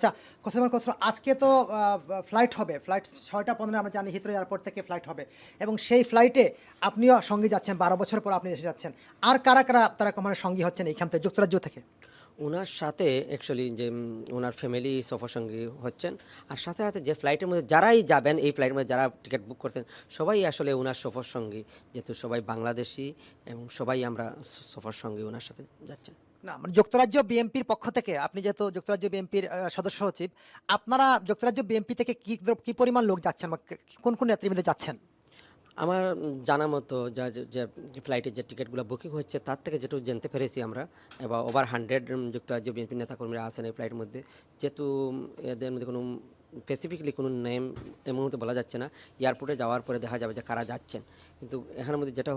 আচ্ছা কোথাও আজকে তো ফ্লাইট হবে। ফ্লাইট ছয়টা পনেরো, আমরা জানি হিথ্রো এয়ারপোর্ট থেকে ফ্লাইট হবে। এবং সেই ফ্লাইটে আপনিও সঙ্গে যাচ্ছেন, বারো বছর পর আপনি এসে যাচ্ছেন। আর কারা কারা তারা মানে সঙ্গী হচ্ছেন এইখান থেকে, যুক্তরাজ্য থেকে? ওনার সাথে অ্যাকচুয়ালি যে ওনার ফ্যামিলি সফর সঙ্গী হচ্ছেন। আর সাথে সাথে যে ফ্লাইটের মধ্যে যারাই যাবেন, এই ফ্লাইটের মধ্যে যারা টিকিট বুক করছেন, সবাই আসলে ওনার সফর সঙ্গী। যেহেতু সবাই বাংলাদেশি এবং সবাই আমরা সফর সঙ্গী ওনার সাথে যাচ্ছেন। না মানে যুক্তরাজ্য বিএনপির পক্ষ থেকে, আপনি যেহেতু যুক্তরাজ্য বিএনপির সদস্য সচিব, আপনারা যুক্তরাজ্য বিএনপি থেকে কি কি পরিমাণ লোক যাচ্ছেন বা কোন কোন নেতৃবৃন্দ যাচ্ছেন? আমার জানা মতো যা, যে- ফ্লাইটের যে টিকিটগুলো বুকিং হচ্ছে, তার থেকে যেটুকু জানতে পেরেছি আমরা এবার ওভার হান্ড্রেড যুক্তরাজ্য বিএনপি নেতাকর্মীরা আছেন এই ফ্লাইটের মধ্যে। যেহেতু এদের মধ্যে কোনো স্পেসিফিকলি কোনো নেম এই মুহূর্তে বলা যাচ্ছে না। এয়ারপোর্টে যাওয়ার পরে দেখা যাবে যে কারা যাচ্ছেন। কিন্তু এখানের মধ্যে যেটা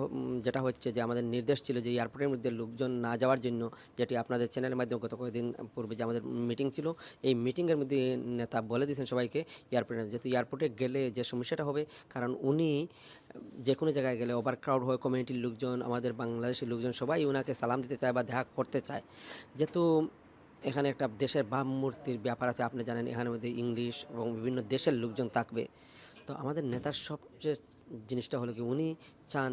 যেটা হচ্ছে যে আমাদের নির্দেশ ছিল যে এয়ারপোর্টের মধ্যে লোকজন না যাওয়ার জন্য যেটি আপনাদের চ্যানেলের মাধ্যমে গত কয়েকদিন পূর্বে যে আমাদের মিটিং ছিল, এই মিটিংয়ের মধ্যে নেতা বলে দিয়েছেন সবাইকে এয়ারপোর্টে যেহেতু এয়ারপোর্টে গেলে যে সমস্যাটা হবে, কারণ উনি, যে কোনো জায়গায় গেলে ওভার ক্রাউড হয় কমিউনিটির লোকজন, আমাদের বাংলাদেশের লোকজন সবাই ওনাকে সালাম দিতে চায় বা দেখা করতে চায়। যেহেতু এখানে একটা দেশের বাম মূর্তির ব্যাপার আছে, আপনি জানেন এখানের মধ্যে ইংলিশ এবং বিভিন্ন দেশের লোকজন থাকবে। তো আমাদের নেতার সবচেয়ে জিনিসটা হলো কি, উনি চান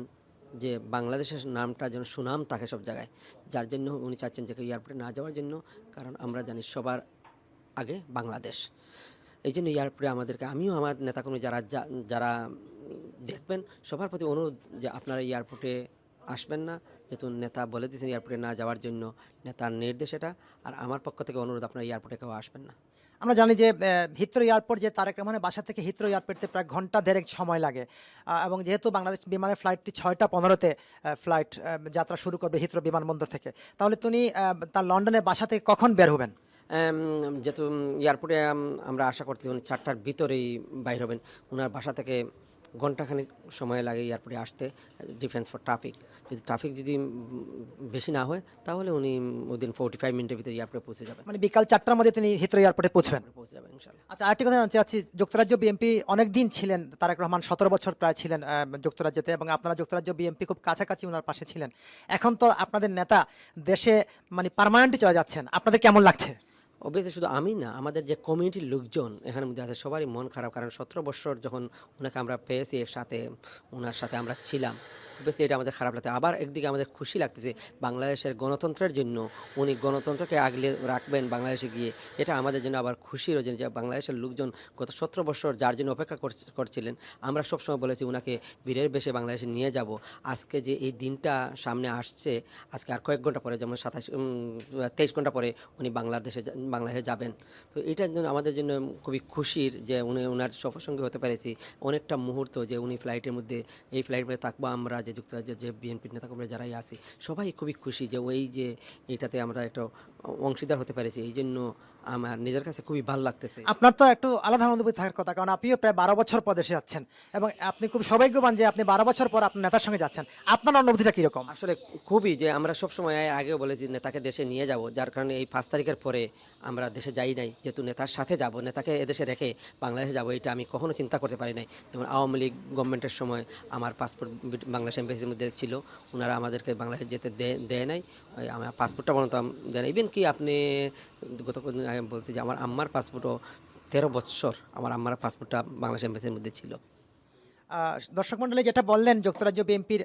যে বাংলাদেশের নামটা যেন সুনাম থাকে সব জায়গায়। যার জন্য উনি চাচ্ছেন যে এয়ারপোর্টে না যাওয়ার জন্য, কারণ আমরা জানি সবার আগে বাংলাদেশ। এই জন্য এয়ারপোর্টে আমাদেরকে, আমিও আমার নেতাকর্মী যারা যারা দেখবেন, সবার প্রতি অনুরোধ যে আপনারা এয়ারপোর্টে আসবেন না। যেহেতু নেতা বলে দিয়েছেন এয়ারপোর্টে না যাওয়ার জন্য নেতার নির্দেশ এটা। আর আমার পক্ষ থেকে অনুরোধ আপনারা এয়ারপোর্টে কেউ আসবেন না। আমরা জানি যে হিথ্রো এয়ারপোর্ট যে তারেক রহমানের বাসা থেকে হিথ্রো এয়ারপোর্টে প্রায় ঘণ্টা দেড়েক সময় লাগে। এবং যেহেতু বাংলাদেশ বিমানের ফ্লাইটটি ছয়টা পনেরোতে ফ্লাইট যাত্রা শুরু করবে হিথ্রো বিমানবন্দর থেকে। তাহলে তিনি তার লন্ডনের বাসা থেকে কখন বের হবেন? যেহেতু এয়ারপোর্টে আমরা আশা করছি উনি চারটার ভিতরেই বাইর হবেন। ওনার বাসা থেকে ঘন্টাখানেক সময় লাগে এয়ারপোর্টে আসতে ডিফেন্স ফর ট্রাফিক। যদি ট্রাফিক যদি বেশি না হয় তাহলে উনি ওই দিন ফোর্টি ফাইভ মিনিটের ভিতরে এয়ারপোর্টে পৌঁছে যাবেন। মানে বিকাল চারটার মধ্যে তিনি হিথ্রো এয়ারপোর্টে পৌঁছবেন? পৌঁছে যাবেন ইনশাল্লাহ আচ্ছা আরেকটি কথা জানতে চাচ্ছি যুক্তরাজ্য বিএনপি অনেক দিন ছিলেন তারেক রহমান সতেরো বছর প্রায় ছিলেন যুক্তরাজ্যতে এবং আপনারা যুক্তরাজ্য বিএনপি খুব কাছাকাছি ওনার পাশে ছিলেন। এখন তো আপনাদের নেতা দেশে মানে পার্মানেন্টলি চলে যাচ্ছেন আপনাদের কেমন লাগছে? অবভিয়াসলি শুধু আমি না, আমাদের যে কমিউনিটির লোকজন এখানে মধ্যে আছে, সবারই মন খারাপ। কারণ সতেরো বছর যখন ওনাকে আমরা পেয়েছি একসাথে ওনার সাথে আমরা ছিলাম। অবভিয়াসলি এটা আমাদের খারাপ লাগছে। আবার একদিকে আমাদের খুশি লাগতেছে বাংলাদেশের গণতন্ত্রের জন্য উনি গণতন্ত্রকে আগলে রাখবেন বাংলাদেশে গিয়ে। এটা আমাদের জন্য আবার খুশি রয়েছে যে বাংলাদেশের লোকজন গত সতেরো বছর যার জন্য অপেক্ষা করছ- করছিলেন, আমরা সবসময় বলেছি ওনাকে বীরের বেশে বাংলাদেশে নিয়ে যাব। আজকে যে এই দিনটা সামনে আসছে, আজকে আর কয়েক ঘণ্টা পরে, যেমন সাতাশ তেইশ ঘণ্টা পরে উনি বাংলাদেশে বাংলাদেশে যাবেন। তো এটার জন্য আমাদের জন্য খুবই খুশির যে উনি ওনার সফর সঙ্গে হতে পেরেছি। অনেকটা মুহূর্ত যে উনি ফ্লাইটের মধ্যে, এই ফ্লাইটের মধ্যে থাকব আমরা যে যুক্তরাজ্যের যে বিএনপির নেতাকর্মীরা যারাই আছে, সবাই খুবই খুশি যে ওই যে এটাতে আমরা একটা অংশীদার হতে পেরেছি। এই জন্য আমার নিজের কাছে খুবই ভালো লাগতেছে। আপনার তো একটু আলাদা অনুভূতি থাকার কথা কারণ আপনিও প্রায় বারো বছর পর দেশে যাচ্ছেন এবং আপনি খুব সৌভাগ্যবান যে আপনি বারো বছর পর আপনার নেতার সঙ্গে যাচ্ছেন। আপনার অনুভূতিটা কীরকম? আসলে খুবই যে আমরা সবসময় আগেও বলেছি নেতাকে দেশে নিয়ে যাব যার কারণে এই পাঁচ তারিখের পরে আমরা দেশে যাই নাই যেহেতু নেতার সাথে যাব নেতাকে এদেশে রেখে বাংলাদেশে যাব এটা আমি কখনো চিন্তা করতে পারি নাই। যেমন আওয়ামী লীগ গভর্নমেন্টের সময় আমার পাসপোর্ট বাংলাদেশ এম্বাসির মধ্যে ছিল ওনারা আমাদেরকে বাংলাদেশে যেতে দেয় নাই। আমার পাসপোর্টটা পর্যন্ত দেয় না ইভেন কি আপনি গত আগে বলছি যে আমার আম্মার পাসপোর্টও তেরো বছর আমার আম্মার পাসপোর্টটা বাংলাদেশ এম্বাসির মধ্যে ছিল। দর্শক মন্ডলী, যেটা বললেন যুক্তরাজ্য বিএনপির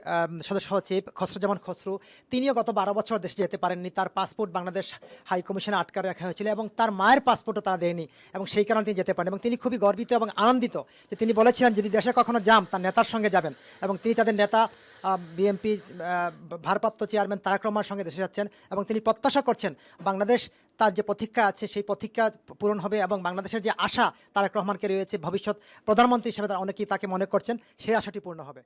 সদস্য সচিব খসরুজ্জামান খসরু, তিনিও গত বারো বছর দেশে যেতে পারেননি। তার পাসপোর্ট বাংলাদেশ হাই কমিশনে আটকা রাখা হয়েছিল এবং তার মায়ের পাসপোর্টও তারা দেয়নি এবং সেই কারণে তিনি যেতে পারেন এবং তিনি খুবই গর্বিত এবং আনন্দিত যে তিনি বলেছিলেন, যদি দেশে কখনো যান, তার নেতার সঙ্গে যাবেন। এবং তিনি তাদের নেতা বিএনপি ভারপ্রাপ্ত চেয়ারম্যান তারাক রহমান সঙ্গে দেশে যাচ্ছেন এবং তিনি প্রত্যাশা করছেন বাংলাদেশ তার যে প্রতীক্ষা আছে, সেই প্রতীক্ষা পূরণ হবে এবং বাংলাদেশের যে আশা তারেক রহমানকে রয়েছে, ভবিষ্যৎ প্রধানমন্ত্রী হিসেবে অনেকেই তাকে মনে করছেন, সেই আশাটি পূর্ণ হবে।